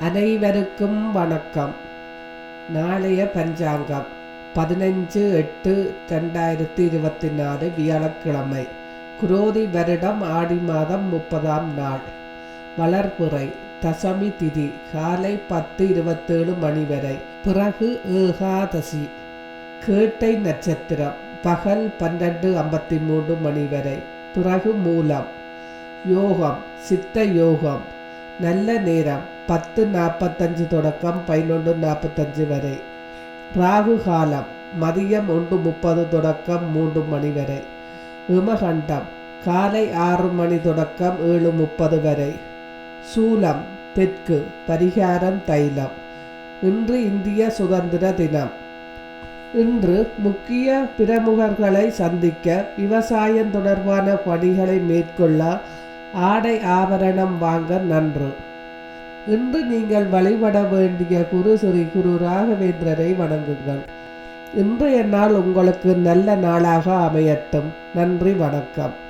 அனைவருக்கும் வணக்கம். நாளைய பஞ்சாங்கம் பதினஞ்சு எட்டு ரெண்டாயிரத்தி இருபத்தி நாலு வியாழக்கிழமை. குரோதி வருடம் ஆடி மாதம் முப்பதாம் நாள். வளர்ப்புறை தசமி திதி காலை பத்து இருபத்தேழு மணி வரை. பிறகு ஏகாதசி. கேட்டை நட்சத்திரம் பகல் பன்னெண்டு ஐம்பத்தி மூன்று மணி வரை. பிறகு மூலம். யோகம் சித்த யோகம். நல்ல நேரம் பத்து நாற்பத்தஞ்சு தொடக்கம் பதினொன்று நாற்பத்தஞ்சு வரை. ராகு காலம் மதியம் ஒன்று முப்பது தொடக்கம் மூன்று மணி வரை. விமகண்டம் காலை ஆறு மணி தொடக்கம் ஏழு முப்பது வரை. சூலம் தெற்கு பரிகாரம் தைலம். இன்று இந்திய சுதந்திர தினம். இன்று முக்கிய பிரமுகர்களை சந்திக்க விவசாயம் தொடர்பான பணிகளை மேற்கொள்ள ஆடை ஆபரணம் வாங்க நன்று. இன்று நீங்கள் வழிபட வேண்டிய குரு ஸ்ரீ குரு ராகவேந்திரரை வணங்குங்கள். இன்றைய நாள் உங்களுக்கு நல்ல நாளாக அமையட்டும். நன்றி வணக்கம்.